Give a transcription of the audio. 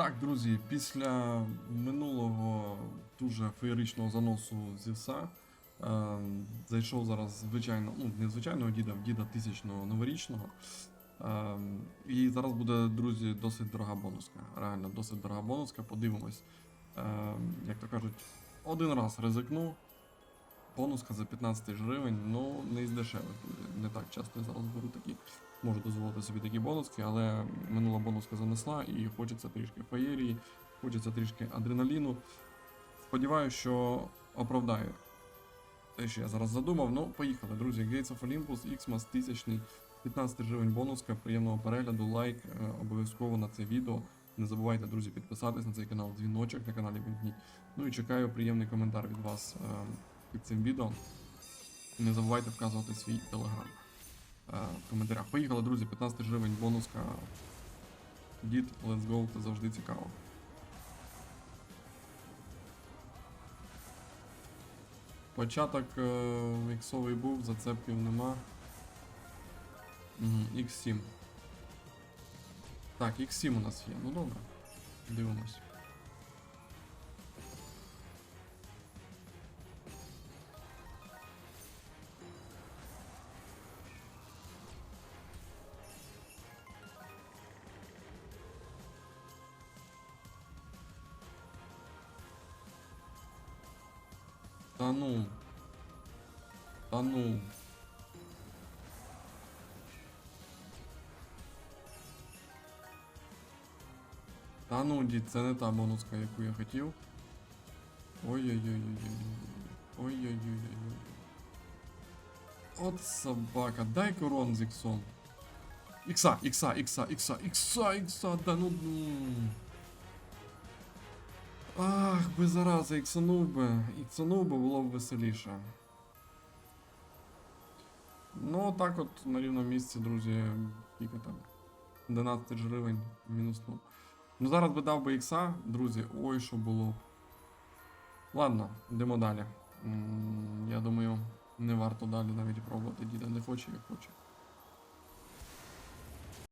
Так, друзі, після минулого дуже феєричного заносу зівса е, зайшов зараз звичайно, ну не звичайного діда, діда тисячного новорічного. Е, і зараз буде, друзі, досить дорога бонуска. Реально, досить дорога бонуска. Подивимось. Е, як то кажуть, один раз ризикну. Бонуска за 15 тисяч гривень, ну не із дешевих. Не так часто я зараз беру такі можу дозволити собі такі бонуски, але минула бонуска занесла і хочеться трішки феєрії, хочеться трішки адреналіну. Сподіваюся, що оправдаю те, що я зараз задумав. Ну, поїхали, друзі. Gates of Olympus, Xmas 1000, 15 гривень бонуска, приємного перегляду, лайк е, обов'язково на це відео. Не забувайте, друзі, підписатись на цей канал, дзвіночок на каналі вімкніть. Ну і чекаю приємний коментар від вас е, під цим відео. Не забувайте вказувати свій телеграм е, в коментарях. Поїхали, друзі, 15 гривень бонуска. Дід, let's go, це завжди цікаво. Початок е, іксовий був, зацепків нема. Угу, X7. Так, X7 у нас є. Ну добре. Дивимось. Та ну. Та ну. Та ну, дід, це не та бонуска, яку я хотів. Ой-ой-ой-ой-ой. Ой-ой-ой-ой. От собака, дай корон з іксом. Ікса, ікса, ікса, ікса, ікса, ікса, да ну. Ах, би зараза, іксанув би. Іксанув би було б веселіше. Ну, так от на рівному місці, друзі, скільки там. 11 тисяч гривень мінус ну. Ну зараз би дав би ікса, друзі, ой, що було. Ладно, йдемо далі. М, Я думаю, не варто далі навіть пробувати. Діда не хоче, як хоче.